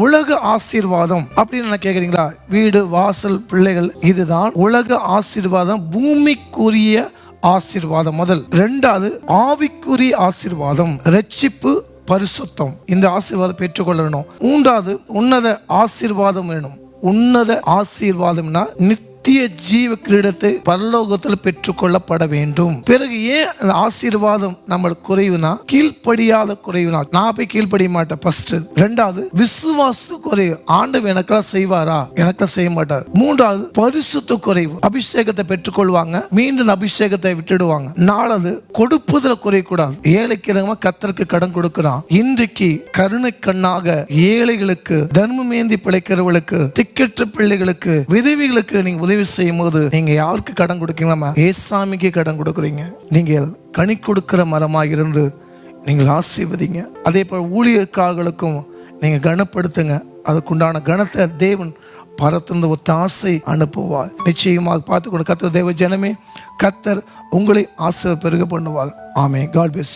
உலக ஆசீர்வாதம் அப்படின்னு என்ன கேக்குறீங்களா? வீடு வாசல் பிள்ளைகள் இதுதான் உலக ஆசீர்வாதம் பூமிக்குரிய ஆசீர்வாதம் முதல். ரெண்டாவது ஆவிக்குரிய ஆசீர்வாதம் ரட்சிப்பு பரிசுத்தம். இந்த ஆசீர்வாதம் பெற்றுக்கொள்ளணும். மூன்றாவது உன்னத ஆசீர்வாதம் வேணும். உன்னத ஆசீர்வாதம்னா நித்திய ஜீவ கிரீடத்தை பரலோகத்தில் பெற்றுக்கொள்ளப்பட வேண்டும். பிறகு ஏன் அந்த ஆசீர்வாதம் நம்ம குறைவுனா? கீழ்ப்படியாத குறைவுனா. நான் போய் கீழ்ப்படிய மாட்டேன் ஃபர்ஸ்ட் ரெண்டாவது விசுவாச குறைவு. ஆண்டு எனக்கெல்லாம் செய்வாரா? எனக்கெல்லாம் செய்ய மாட்டார். மூன்றாவது பரிசுத்த குறைவு. அபிஷேகத்தை பெற்றுக்கொள்வாங்க. மீண்டும் அபிஷேகத்தை விட்டுடுவாங்க. நாலாவது கொடுப்பதுல குறையக்கூடாது. ஏழைக்கிறவங்க கத்தருக்கு கடன் கொடுக்கிறான். இன்றைக்கு கருணை கண்ணாக ஏழைகளுக்கு தர்மமேந்தி பிழைக்கிறவர்களுக்கு திக்கற்ற பிள்ளைகளுக்கு விதவிகளுக்கு நீங்க உதவி செய்யும் போது நீங்க யாருக்கு கடன் கொடுக்கீங்களா ஏசாமிக்கு கடன் கொடுக்குறீங்க. நீங்கள் கனி கொடுக்கிற மரமாக இருந்து நீங்கள் ஆசீர்வதிங்க. அதே போல் ஊழியர்காரர்களுக்கும் நீங்க கனப்படுத்துங்க. அதுக்குண்டான கனத்தை தேவன் பரத்திருந்த ஒத்தாசை அனுப்புவார். நிச்சயமாக பார்த்துக்கொண்டு கத்தர் தேவ ஜனமே கத்தர் உங்களை ஆசை பெருக பண்ணுவார். ஆமே காட் bless